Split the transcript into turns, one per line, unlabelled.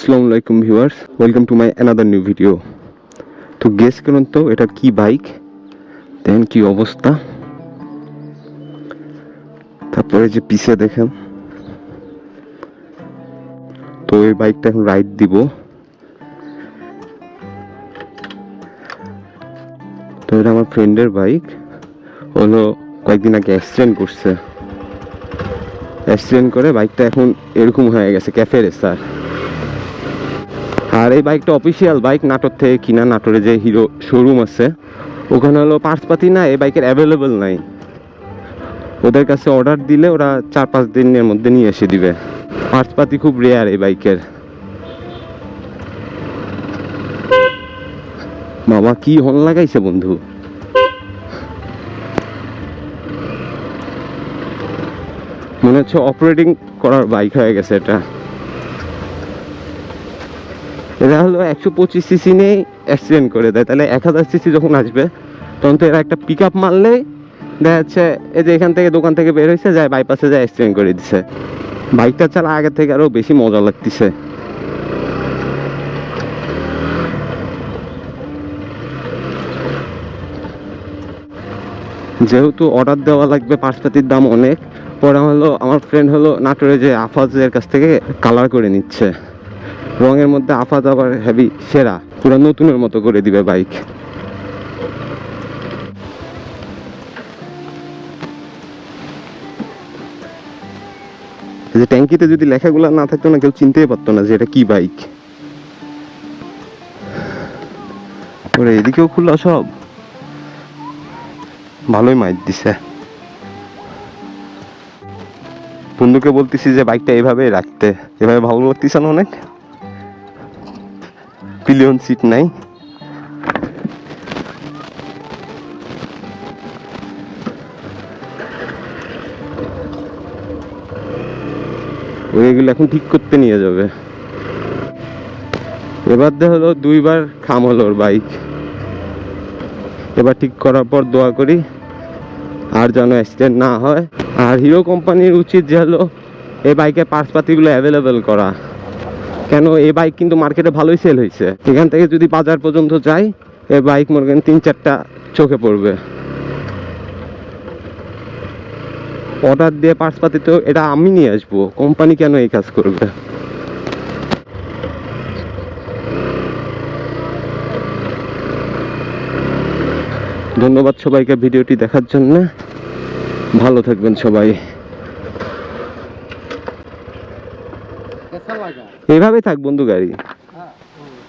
আসসালামু আলাইকুম viewers welcome to my another new video তো গেস করুন তো, এটা কি বাইক দেন কি অবস্থা? তারপরে যে পিছে দেখেন। তো এই বাইকটা এখন রাইড দিব। তো এটা আমার ফ্রেন্ডের বাইক হলো কয়েকদিন আগে অ্যাক্সিডেন্ট করছে। অ্যাক্সিডেন্ট করে বাইকটা এখন এরকম হয়ে গেছে ক্যাফে রেসার আর এই বাইকটা অফিসিয়াল বাইক নাটোর থেকে কিনা, নাটোরে যে হিরো শোরুম আছে, ওখানে হলো পার্টস পাতি না এই বাইকের অ্যাভেলেবল নাই। ওদের কাছে অর্ডার দিলে ওরা চার পাঁচ দিনের মধ্যে নিয়ে এসে দিবে। পার্টস পাতি খুব রেয়ার এই বাইকের বাবা কি হর্ন লাগাইছে বন্ধু? মনে হচ্ছে অপারেটিং করার বাইক হয়ে গেছে এটা। এরা হলো একশো পঁচিশ সিসি নিয়ে অ্যাক্সিডেন্ট করে দেয়। তাহলে এক হাজার সিসি যখন আসবে, তখন তো এরা একটা পিক আপ মারলেই দেখা যাচ্ছে এই যে এখান থেকে দোকান থেকে বের হয়েছে যায় বাইপাসে যায় অ্যাক্সিডেন্ট করে দিছে। বাইকটা চালা আগে থেকে আরও বেশি মজা লাগতেছে। যেহেতু অর্ডার দেওয়া লাগবে পার্সপাতির দাম অনেক, পরে হলো, আমার ফ্রেন্ড হলো নাটোরে যে আফাজের কাছ থেকে কালার করে নিচ্ছে। রঙের মধ্যে আফাজ আবার হেভি সেরা। পুরো নতুনের মতো করে দিবে বাইক যে ট্যাঙ্কিতে যদি লেখাগুলো না থাকতো না, কেউ চিনতেই পারতো না যে এটা কি বাইক ওরে, এদিকেও খোলা সব। ভালোই মাইট দিছে। বন্ধুকে বলতেছি যে বাইকটা এভাবে রাখতে। এভাবে ভালো লাগতেছে না অনেক? পিলিয়ন সিট নাই। এখন ঠিক করতে নিয়ে যাবে। এবার দে হলো দুইবার খাম হলো ওর বাইক এবার ঠিক করার পর দোয়া করি, আর যেন অ্যাক্সিডেন্ট না হয়। আর হিরো কোম্পানির উচিত যে হলো, এই বাইকের পার্টসপাতিগুলো অ্যাভেলেবেল করা। কেন এই বাইক কিন্তু মার্কেটে ভালোই সেল হয়েছে? এখান থেকে যদি বাজার পর্যন্ত যাই, এই বাইক মনে করেন তিন, চারটা চোখে পড়বে। অর্ডার দিয়ে পার্টসপাতি তো এটা আমি নিয়ে আসব। কোম্পানি কেন এই কাজ করবে? ধন্যবাদ সবাইকে ভিডিওটি দেখার জন্য। ভালো থাকবেন সবাই। এইভাবেই থাক বন্ধু গাড়ি।